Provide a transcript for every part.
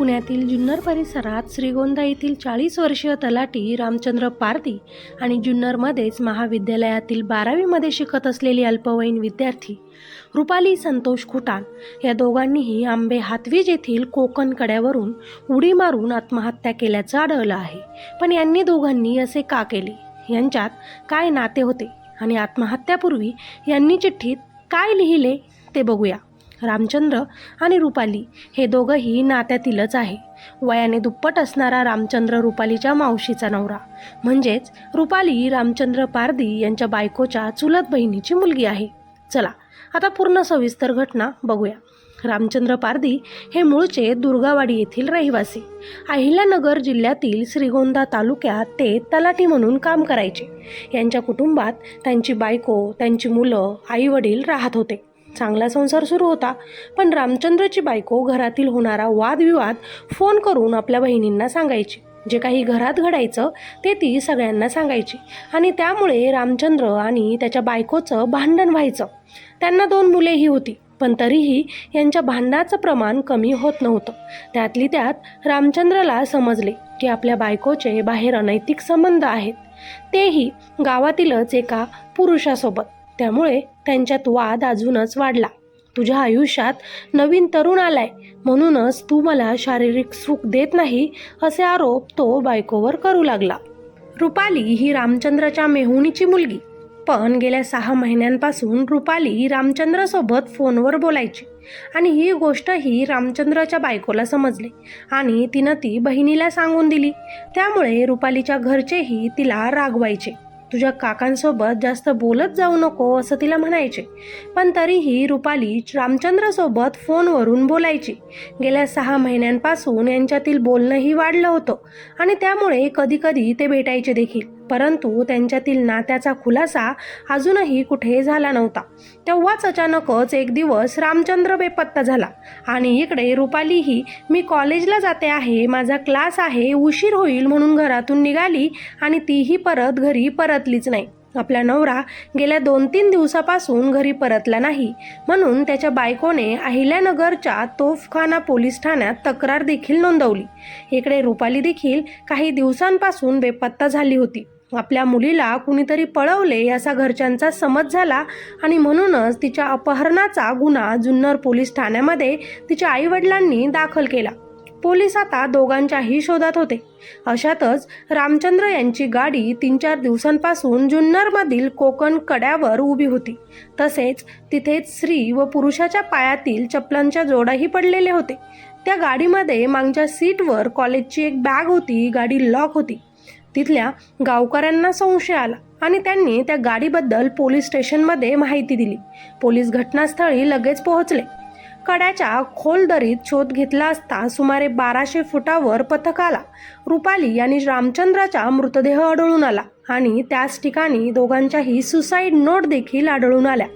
पुण्यातील जुन्नर परिसरात श्रीगोंदा येथील चाळीस वर्षीय तलाठी रामचंद्र पारधी आणि जुन्नरमध्येच महाविद्यालयातील बारावीमध्ये शिकत असलेली अल्पवयीन विद्यार्थी रुपाली संतोष खुटान या दोघांनीही आंबे हातवीज येथील कोकण कड्यावरून उडी मारून आत्महत्या केल्याचं आढळलं आहे. पण यांनी दोघांनी असे का केले? यांच्यात काय नाते होते? आणि आत्महत्यापूर्वी यांनी चिठ्ठीत काय लिहिले? ते बघूया. रामचंद्र आणि रुपाली हे दोघंही नात्यातीलच आहे. वयाने दुप्पट असणारा रामचंद्र रुपालीच्या मावशीचा नवरा. म्हणजेच रुपाली रामचंद्र पारदी यांच्या बायकोच्या चुलत बहिणीची मुलगी आहे. चला आता पूर्ण सविस्तर घटना बघूया. रामचंद्र पारदी हे मूळचे दुर्गावाडी येथील रहिवासी. अहिल्यानगर जिल्ह्यातील श्रीगोंदा तालुक्यात ते तलाठी म्हणून काम करायचे. यांच्या कुटुंबात त्यांची बायको त्यांची मुलं आई वडील राहत होते. चांगला संसार सुरू होता पण रामचंद्रची बायको घरातील होणारा वादविवाद फोन करून आपल्या बहिणींना सांगायची. जे काही घरात घडायचं ते ती सगळ्यांना सांगायची. आणि त्यामुळे रामचंद्र आणि त्याच्या बायकोचं भांडण व्हायचं. त्यांना दोन मुलेही होती पण तरीही यांच्या भांडणाचं प्रमाण कमी होत नव्हतं. त्यातली त्यात रामचंद्रला समजले की आपल्या बायकोचे बाहेर अनैतिक संबंध आहेत. तेही गावातीलच एका पुरुषासोबत. त्यामुळे त्यांच्यात वाद अजूनच वाढला. तुझ्या आयुष्यात नवीन तरुण आलाय म्हणूनच तू मला शारीरिक सुख देत नाही असे आरोप तो बायकोवर करू लागला. रुपाली ही रामचंद्रच्या मेहुणीची मुलगी. पण गेल्या सहा महिन्यांपासून रुपाली रामचंद्रसोबत फोनवर बोलायची आणि ही गोष्ट ही रामचंद्रच्या बायकोला समजली आणि तिनं ती बहिणीला सांगून दिली. त्यामुळे रुपालीच्या घरचेही तिला रागवायचे. तुझ्या काकांसोबत जास्त बोलत जाऊ नको असं तिला म्हणायचे. पण तरीही रुपाली रामचंद्रसोबत फोनवरून बोलायची. गेल्या सहा महिन्यांपासून यांच्यातील बोलणंही वाढलं होतं आणि त्यामुळे कधीकधी ते भेटायचे देखील. परंतु त्यांच्यातील नात्याचा खुलासा अजूनही कुठे झाला नव्हता. तेव्हाच अचानकच एक दिवस रामचंद्र बेपत्ता झाला. आणि इकडे रुपालीही मी कॉलेजला जाते आहे माझा क्लास आहे उशीर होईल म्हणून घरातून निघाली आणि तीही परत घरी परतलीच नाही. आपला नवरा गेल्या दोन तीन दिवसापासून घरी परतला नाही. म्हणून त्याच्या बायकोने अहिल्यानगरच्या तोफखाना पोलीस ठाण्यात तक्रार देखील नोंदवली. इकडे रुपाली देखील काही दिवसांपासून बेपत्ता झाली होती. आपल्या मुलीला कुणीतरी पळवले याचा घरच्यांचा समज झाला आणि म्हणूनच तिच्या अपहरणाचा गुन्हा जुन्नर पोलीस ठाण्यामध्ये तिच्या आईवडिलांनी दाखल केला. पोलीस आता दोघांच्याही शोधात होते. अशातच रामचंद्र यांची गाडी तीन चार दिवसांपासून जुन्नरमधील कोकण कड्यावर उभी होती. तसेच तिथेच स्त्री व पुरुषाच्या पायातील चपलांच्या जोडाही पडलेले होते. त्या गाडीमध्ये मागच्या सीटवर कॉलेजची एक बॅग होती गाडी लॉक होती. तिथल्या गावकऱ्यांना संशय आला आणि त्यांनी त्या गाडीबद्दल पोलीस स्टेशनमध्ये माहिती दिली. पोलीस घटनास्थळी लगेच पोहोचले. कड्याच्या खोल दरीत शोध घेतला असता सुमारे बाराशे फुटावर पथक आला. रुपाली आणि रामचंद्राचा मृतदेह आढळून आला आणि त्याच ठिकाणी दोघांच्याही सुसाईड नोट देखील आढळून आल्या.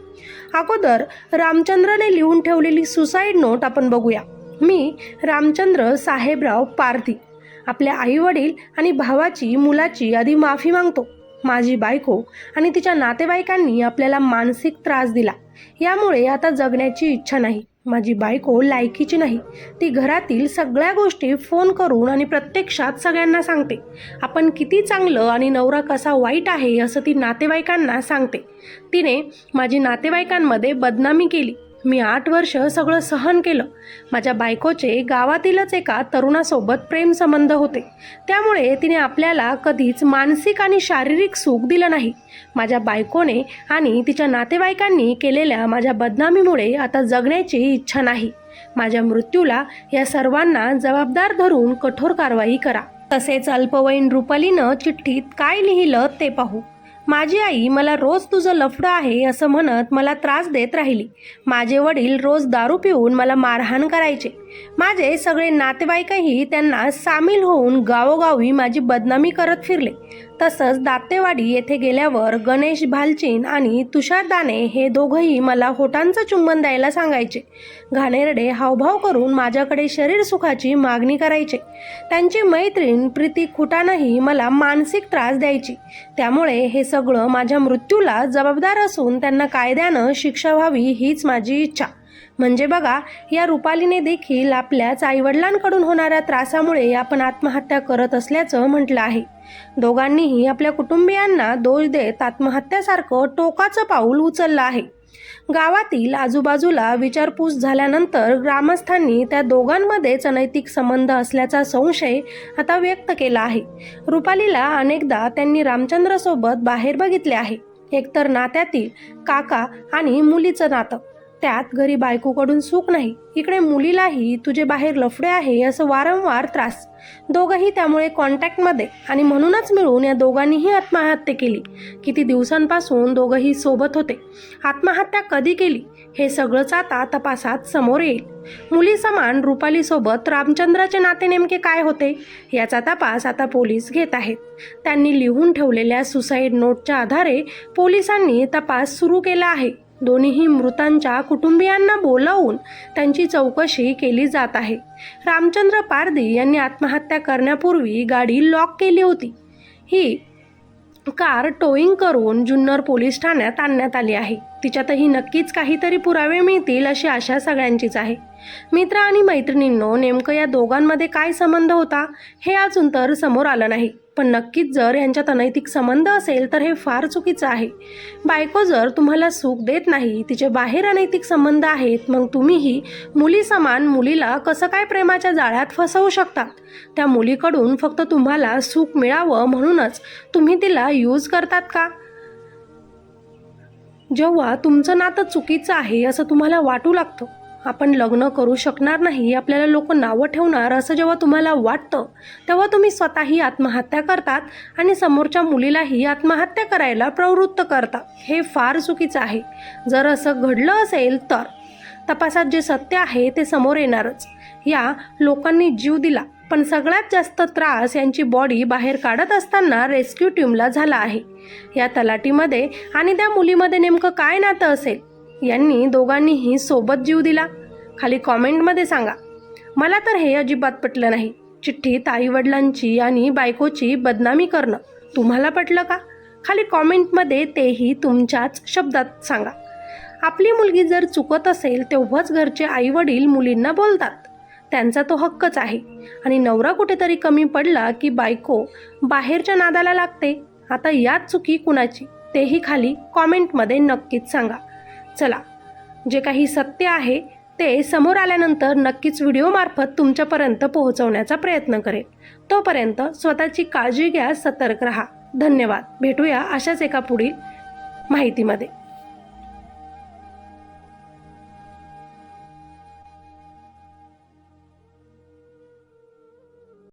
अगोदर रामचंद्रने लिहून ठेवलेली सुसाईड नोट आपण बघूया. मी रामचंद्र साहेबराव पारधी. आपल्या आईवडील आणि भावाची मुलाची आधी माफी मागतो. माझी बायको आणि तिच्या नातेवाईकांनी आपल्याला मानसिक त्रास दिला. यामुळे आता जगण्याची इच्छा नाही. माझी बायको लायकीची नाही. ती घरातील सगळ्या गोष्टी फोन करून आणि प्रत्यक्षात सगळ्यांना सांगते. आपण किती चांगलं आणि नवरा कसा वाईट आहे असं ती नातेवाईकांना सांगते. तिने माझी नातेवाईकांमध्ये बदनामी केली. मी आठ वर्ष सगळं सहन केलं. माझ्या बायकोचे गावातीलच एका तरुणासोबत प्रेमसंबंध होते. त्यामुळे तिने आपल्याला कधीच मानसिक आणि शारीरिक सुख दिलं नाही. माझ्या बायकोने आणि तिच्या नातेवाईकांनी केलेल्या माझ्या बदनामीमुळे आता जगण्याची इच्छा नाही. माझ्या मृत्यूला या सर्वांना जबाबदार धरून कठोर कारवाई करा. तसेच अल्पवयीन रुपालीनं चिठ्ठीत काय लिहिलं ते पाहू. माझी आई मला रोज तुझं लफडं आहे असं म्हणत मला त्रास देत राहिली. माझे वडील रोज दारू पिऊन मला मारहाण करायचे. माझे सगळे नातेवाईकही त्यांना सामील होऊन गावोगावी माझी बदनामी करत फिरले. तसंच दातेवाडी येथे गेल्यावर गणेश भालचीन आणि तुषार दाने हे दोघंही मला होटांचं चुंबन द्यायला सांगायचे. घाणेरडे हावभाव करून माझ्याकडे शरीर सुखाची मागणी करायचे. त्यांची मैत्रीण प्रीती खुटानंही मला मानसिक त्रास द्यायची. त्यामुळे हे सगळं माझ्या मृत्यूला जबाबदार असून त्यांना कायद्यानं शिक्षा व्हावी हीच माझी इच्छा. म्हणजे बघा या रुपालीने देखील आपल्याच आईवडिलांकडून होणाऱ्या त्रासामुळे आपण आत्महत्या करत असल्याचं म्हटलं आहे. दोघांनीही आपल्या कुटुंबियांना दोष देत आत्महत्यासारखं टोकाचं पाऊल उचललं आहे. गावातील आजूबाजूला विचारपूस झाल्यानंतर ग्रामस्थांनी त्या दोघांमध्येच अनैतिक संबंध असल्याचा संशय आता व्यक्त केला आहे. रुपालीला अनेकदा त्यांनी रामचंद्रसोबत बाहेर बघितले आहे. एकतर नात्यातील काका आणि मुलीचं नातं. त्यात घरी बायकोकडून सुख नाही. इकडे मुलीलाही तुझे बाहेर लफडे आहे असं वारंवार त्रास. दोघंही त्यामुळे कॉन्टॅक्टमध्ये आणि म्हणूनच मिळून या दोघांनीही आत्महत्या केली. किती दिवसांपासून दोघंही सोबत होते. आत्महत्या कधी केली? हे सगळंच आता तपासात समोर येईल. मुली समान रुपालीसोबत रामचंद्राचे नाते नेमके काय होते? याचा तपास आता पोलीस घेत आहेत. त्यांनी लिहून ठेवलेल्या सुसाईड नोटच्या आधारे पोलिसांनी तपास सुरू केला आहे. दोन्हीही मृतांच्या कुटुंबियांना बोलावून त्यांची चौकशी केली जात आहे. रामचंद्र पारदी यांनी आत्महत्या करण्यापूर्वी गाडी लॉक केली होती. ही कार टोईंग करून जुन्नर पोलीस ठाण्यात आणण्यात आली आहे. तिच्यातही नक्कीच काहीतरी पुरावे मिळतील अशी आशा सगळ्यांचीच आहे. मित्र आणि मैत्रिणींनो नेमकं या दोघांमध्ये काय संबंध होता हे अजून तर समोर आलं नाही. पण नक्कीच जर यांच्यात अनैतिक संबंध असेल तर हे फार चुकीचं आहे. बायको जर तुम्हाला सुख देत नाही तिचे बाहेर अनैतिक संबंध आहेत मग तुम्हीही मुली समान मुलीला कसं काय प्रेमाच्या जाळ्यात फसवू शकतात त्या मुलीकडून फक्त तुम्हाला सुख मिळावं म्हणूनच तुम्ही तिला यूज करतात का? जेव्हा तुमचं नातं चुकीचं आहे असं तुम्हाला वाटू लागतं. आपण लग्न करू शकणार नाही आपल्याला लोक नावं ठेवणार असं जेव्हा तुम्हाला वाटतं तेव्हा तुम्ही स्वतःही आत्महत्या करतात आणि समोरच्या मुलीलाही आत्महत्या करायला प्रवृत्त करता. हे फार चुकीचं आहे. जर असं घडलं असेल तर तपासात जे सत्य आहे ते समोर येणारच. या लोकांनी जीव दिला पण सगळ्यात जास्त त्रास यांची बॉडी बाहेर काढत असताना रेस्क्यू टीमला झाला आहे. या तलाटीमध्ये आणि त्या मुलीमध्ये नेमकं काय नातं असेल? यांनी दोघांनीही सोबत जीव दिला. खाली कॉमेंटमध्ये सांगा मला तर हे अजिबात पटलं नाही. चिठ्ठीत आईवडिलांची आणि बायकोची बदनामी करणं. तुम्हाला पटलं का? खाली कॉमेंटमध्ये तेही तुमच्याच शब्दात सांगा. आपली मुलगी जर चुकत असेल तेव्हाच घरचे आईवडील मुलींना बोलतात. त्यांचा तो हक्कच आहे. आणि नवरा कुठेतरी कमी पडला की बायको बाहेरच्या नादाला लागते. आता यात चुकी कुणाची? तेही खाली कॉमेंटमध्ये नक्कीच सांगा. चला. जे काही सत्य आहे ते समोर आल्यानंतर नक्कीच व्हिडिओमार्फत तुमच्यापर्यंत पोहोचवण्याचा प्रयत्न करेल तोपर्यंत स्वतःची काळजी घ्या सतर्क राहा. धन्यवाद. भेटूया अशाच एका पुढील माहितीमध्ये.